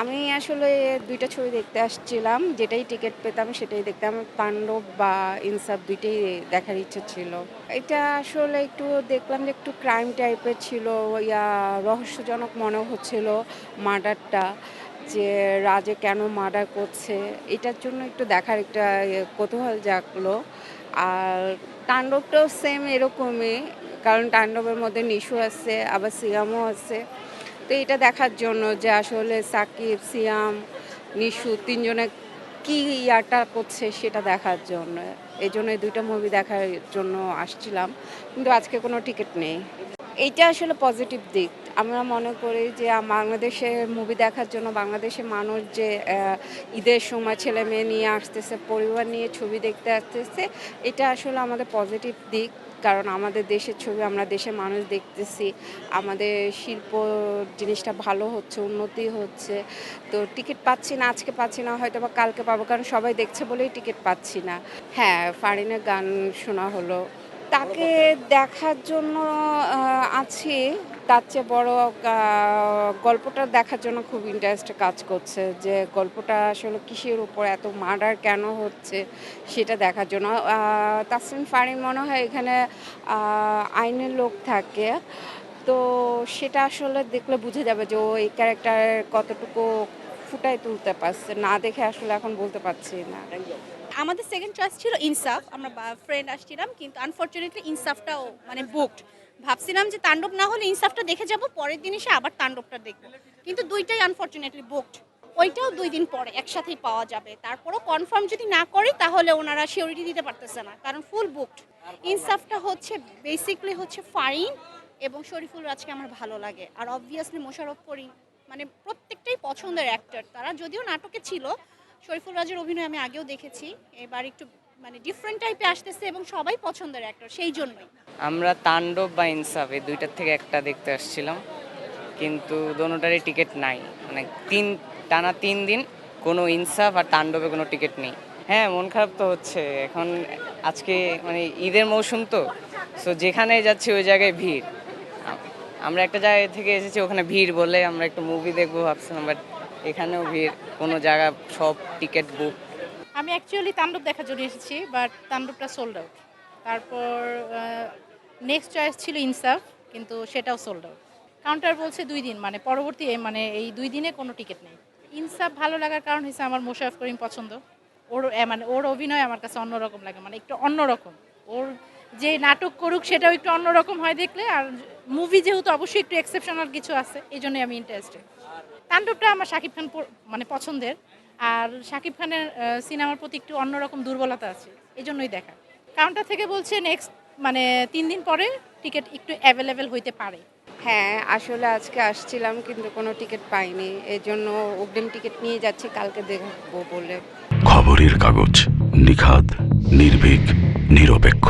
আমি আসলে দুইটা ছবি দেখতে আসছিলাম, যেটাই টিকিট পেতাম সেটাই দেখতাম। তাণ্ডব বা ইনসাফ দুইটাই দেখার ইচ্ছে ছিল। এটা আসলে একটু দেখলাম যে একটু ক্রাইম টাইপের ছিল, ইয়া রহস্যজনক মনে হচ্ছিল মার্ডারটা যে রাজে কেন মার্ডার করছে। এটার জন্য একটু দেখার একটা কৌতূহল জাগলো। আর তাণ্ডবটাও সেম এরকমই, কারণ তাণ্ডবের মধ্যে নিশু আছে, আবার সিয়ামও আছে। তো এটা দেখার জন্য যে আসলে সাকিব, সিয়াম, নিশু তিনজনে কি ইয়ারটা করছে সেটা দেখার জন্য। এই জন্য দুইটা মুভি দেখার জন্য আসছিলাম। কিন্তু আজকে কোনো টিকিট নেই। এইটা আসলে পজিটিভ দিক। আমরা মনে করি যে বাংলাদেশে মুভি দেখার জন্য বাংলাদেশের মানুষ যে ঈদের সময় ছেলে মেয়ে নিয়ে আসতেছে, পরিবার নিয়ে ছবি দেখতে আসতেছে, এটা আসলে আমাদের পজিটিভ দিক। কারণ আমাদের দেশের ছবি, আমরা দেশের মানুষ দেখতেছি, আমাদের শিল্প জিনিসটা ভালো হচ্ছে, উন্নতি হচ্ছে। তো টিকিট পাচ্ছি না, আজকে পাচ্ছি না হয়তো বা কালকে পাবো, কারণ সবাই দেখছে বলেই টিকিট পাচ্ছি না। হ্যাঁ ফারিনের গান শোনা হলো। তাকে দেখার জন্য আছি। তার চেয়ে বড় গল্পটা দেখার জন্য খুব ইন্টারেস্ট কাজ করছে যে গল্পটা আসলে কিসের উপর, এত মার্ডার কেন হচ্ছে সেটা দেখার জন্য। তাসরিন ফারিন মনে হয় এখানে আইনের লোক থাকে। তো সেটা আসলে দেখলে বুঝে যাবে যে ও এই ক্যারেক্টার কতটুকু ফুটায় তুলতে পারছে। না দেখে আসলে এখন বলতে পারছি না। আমাদের সেকেন্ড চয়েস ছিল ইনসাফ। আমরা ফ্রেন্ড আসছিলাম, কিন্তু আনফর্চুনেটলি ইনসাফটাও মানে বুকড ভাবছিলাম যে তাণ্ডব না হলে ইনসাফটা দেখে যাব, পরের দিন এসে আবার তাণ্ডবটা দেখব। কিন্তু দুইটাই আনফর্চুনেটলি বুকড ওইটাও দুই দিন পরে একসাথেই পাওয়া যাবে। তারপরও কনফার্ম যদি না করে, তাহলে ওনারা সিওরিটি দিতে পারতেছে না, কারণ ফুল বুকড ইনসাফটা হচ্ছে বেসিকলি হচ্ছে ফাইন এবং শরীফুল রাজকে আমার ভালো লাগে। আর অবভিয়াসলি মোশারফ করিম মানে প্রত্যেকটাই পছন্দের অ্যাক্টর তারা যদিও নাটকে ছিল শরীফুল রাজের অভিনয় আমি আগেও দেখেছি। এবার একটু মানে ডিফারেন্ট টাইপে আসতেছে এবং সবাই পছন্দের অ্যাক্টর সেই জন্যই। আমরা তাণ্ডব বা ইনসাফ, এই দুইটার থেকে একটা দেখতে আসছিলাম। কিন্তু দোনোটারই টিকিট নাই। মানে তিন, টানা তিন দিন কোনো ইনসাফ আর তাণ্ডবে কোনো টিকিট নেই। হ্যাঁ মন খারাপ তো হচ্ছে। এখন আজকে মানে ঈদের মৌসুম তো। সো যেখানে যাচ্ছি ওই জায়গায় ভিড়। আমরা একটা জায়গা থেকে এসেছি, ওখানে ভিড় বলে আমরা একটু মুভি দেখব ভাবছিলাম বাট এখানেও ভিড়, কোনো জায়গা, সব টিকিট বুক আমি অ্যাকচুয়ালি তাণ্ডব দেখার জন্য এসেছি বাট তাণ্ডবটা সোল্ড আউট তারপর নেক্সট চয়েস ছিল ইনসাফ কিন্তু সেটাও সোল্ড আউট কাউন্টার বলছে দুই দিন মানে পরবর্তী মানে এই দুই দিনে কোনো টিকিট নেই। ইনসাফ ভালো লাগার কারণ হচ্ছে আমার মোশারফ করিম পছন্দ। ওর মানে ওর অভিনয় আমার কাছে অন্যরকম লাগে মানে একটু অন্যরকম। ওর যে নাটক করুক সেটাও একটু অন্যরকম হয় দেখলে আর মুভি যেহেতু অবশ্যই একটু এক্সেপশনাল কিছু আছে এই জন্যই আমি ইন্টারেস্টেড তাণ্ডবটা আমার শাকিব খান মানে পছন্দের আর শাকিব খানের সিনেমার প্রতি একটু অন্যরকম দুর্বলতা আছে এই জন্যই দেখা কাউন্টার থেকে বলছে নেক্সট মানে তিন দিন পরে টিকিট একটু অ্যাভেলেবেল হইতে পারে। হ্যাঁ আসলে আজকে আসছিলাম কিন্তু কোনো টিকিট পাইনি এই জন্য অগ্রিম টিকিট নিয়ে যাচ্ছি কালকে দেখব বলে। খবরের কাগজ নিখাদ নির্ভীক নিরপেক্ষ।